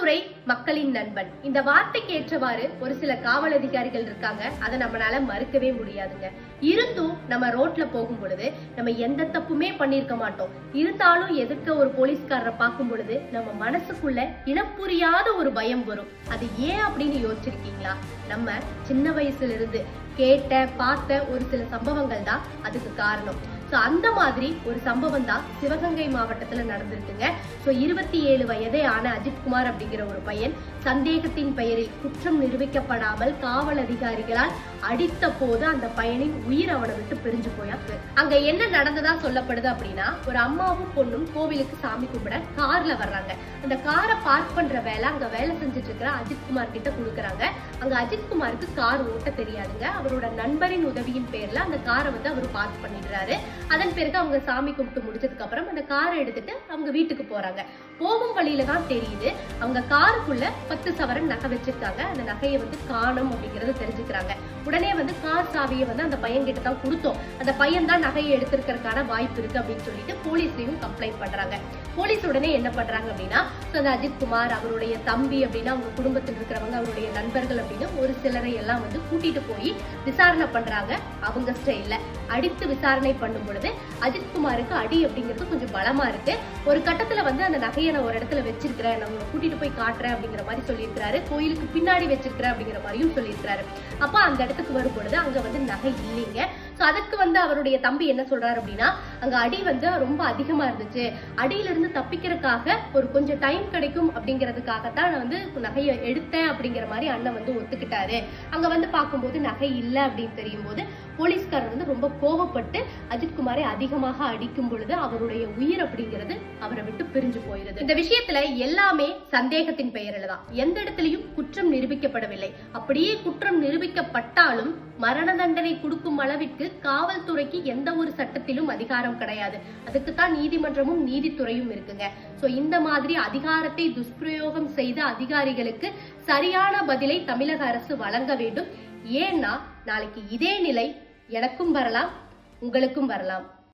காவல்துறை மக்களின் நண்பன். இந்த வார்த்தைக்கு ஏற்றவாறு ஒரு சில காவல் அதிகாரிகள் இருக்காங்க. அதை நம்மளால மறுக்கவே முடியாதுங்க. இருந்தும் நம்ம ரோட்ல போகும் பொழுது நம்ம எந்த தப்புமே பண்ணிருக்க மாட்டோம். இருந்தாலும் எதிர்க்க ஒரு போலீஸ்காரரை பார்க்கும் பொழுது நம்ம மனசுக்குள்ள இனம் புரியாத ஒரு பயம் வரும். அது ஏன் அப்படின்னு யோசிச்சிருக்கீங்களா? நம்ம சின்ன வயசுல இருந்து கேட்ட பார்த்த ஒரு சில சம்பவங்கள் தான் அதுக்கு காரணம். ஸோ அந்த மாதிரி ஒரு சம்பவம் தான் சிவகங்கை மாவட்டத்தில் நடந்திருக்குங்க. ஸோ இருபத்தி ஏழு வயதே ஆன அஜித்குமார் அப்படிங்கிற ஒரு பையன் சந்தேகத்தின் பெயரில் குற்றம் நிரூபிக்கப்படாமல் காவல் அதிகாரிகளால் அடித்த போது அந்த பையனின் உயிர் அவனை விட்டு பிரிஞ்சு போயாச்சு அங்க என்ன நடந்ததா சொல்லப்படுது அப்படின்னா ஒரு அம்மாவும் பொண்ணும் கோவிலுக்கு சாமி கும்பிட கார்ல வர்றாங்க. அந்த காரை பார்க் பண்ற வேலை அங்க வேலை செஞ்சுட்டு இருக்கிற அஜித்குமார் கிட்ட கொடுக்குறாங்க. அங்க அஜித்குமாருக்கு கார் ஓட்ட தெரியாதுங்க. அவரோட நண்பரின் உதவியின் பேர்ல அந்த காரை வந்து அவர் பார்க் பண்ணிடுறாரு. அதன் பிறகு அவங்க சாமி கும்பிட்டு முடிச்சதுக்கு அப்புறம் அந்த காரை எடுத்துட்டு அவங்க வீட்டுக்கு போறாங்க. போகும் வழியில தான் தெரியுது. அவங்க காருக்குள்ள பத்து சவரன் நகை வச்சிருக்காங்க. அந்த நகையை வந்து காணும் அப்படிங்கறது தெரிஞ்சுக்கிறாங்க. உடனே வந்து கார் சாவியை வந்து அந்த பையன் கிட்ட தான் கொடுத்தோம். அந்த பையன் தான் நகையை எடுத்திருக்கிறதுக்கான வாய்ப்பு இருக்கு அப்படின்னு சொல்லிட்டு போலீஸ்லயும் கம்ப்ளைண்ட் பண்றாங்க. போலீஸ் உடனே என்ன பண்றாங்க அப்படின்னா அந்த அஜித் குமார் அவருடைய தம்பி அப்படின்னா அவங்க குடும்பத்தில் இருக்கிறவங்க அவருடைய நண்பர்கள் அப்படின்னு ஒரு சிலரை எல்லாம் வந்து கூட்டிட்டு போய் விசாரணை பண்றாங்க. அவங்க ஸ்டைல்ல. அடித்து விசாரணை பண்ணும்போது பொழுது அஜித்குமாருக்கு அடி அப்படிங்கிறது கொஞ்சம் பலமா இருக்கு. ஒரு கட்டத்துல வந்து அந்த நகையை நான் ஒரு இடத்துல வச்சிருக்கிறேன் நான் உங்களை கூட்டிட்டு போய் காட்டுறேன் அப்படிங்கிற மாதிரி சொல்லியிருக்கிறாரு. கோயிலுக்கு பின்னாடி வச்சிருக்கிறேன் அப்படிங்கிற மாதிரியும் சொல்லியிருக்கிறாரு. அப்ப அந்த இடத்துக்கு வரும் பொழுது அங்க வந்து நகை இல்லைங்க. ஸோ அதுக்கு வந்து அவருடைய தம்பி என்ன சொல்றாரு அப்படின்னா அங்க அடி வந்து ரொம்ப அதிகமா இருந்துச்சு. அடியில இருந்து தப்பிக்கிறதுக்காக ஒரு கொஞ்சம் டைம் கிடைக்கும் அப்படிங்கிறதுக்காக தான் நான் வந்து நகையை எடுத்தேன் அப்படிங்கிற மாதிரி அண்ணன் வந்து ஒத்துக்கிட்டாரு. அங்க வந்து பார்க்கும்போது நகை இல்ல அப்படின்னு தெரியும் போது போலீஸ்காரர் வந்து ரொம்ப கோவப்பட்டு அஜித்குமாரை அதிகமாக அடிக்கும் பொழுது அவருடைய உயிர் அப்படிங்கிறது அவரை விட்டு பிரிஞ்சு போயிருது. இந்த விஷயத்துல எல்லாமே சந்தேகத்தின் பெயரில் தான். எந்த இடத்துலயும் குற்றம் நிரூபிக்கப்படவில்லை. அப்படியே குற்றம் நிரூபிக்கப்பட்டாலும் மரண தண்டனை கொடுக்கும் அளவிற்கு காவல்துறைக்கு எந்த ஒரு சட்டத்திலும் அதிகாரம் கிடையாது. அதுக்கு தான் நீதிமன்றமும் நீதித்துறையும் இருக்குங்க. சோ இந்த மாதிரி அதிகாரத்தை துஷ்பிரயோகம் செய்த அதிகாரிகளுக்கு சரியான பதிலை தமிழக அரசு வழங்க வேண்டும். ஏன்னா நாளைக்கு இதே நிலை எனக்கும் வரலாம் உங்களுக்கும் வரலாம்.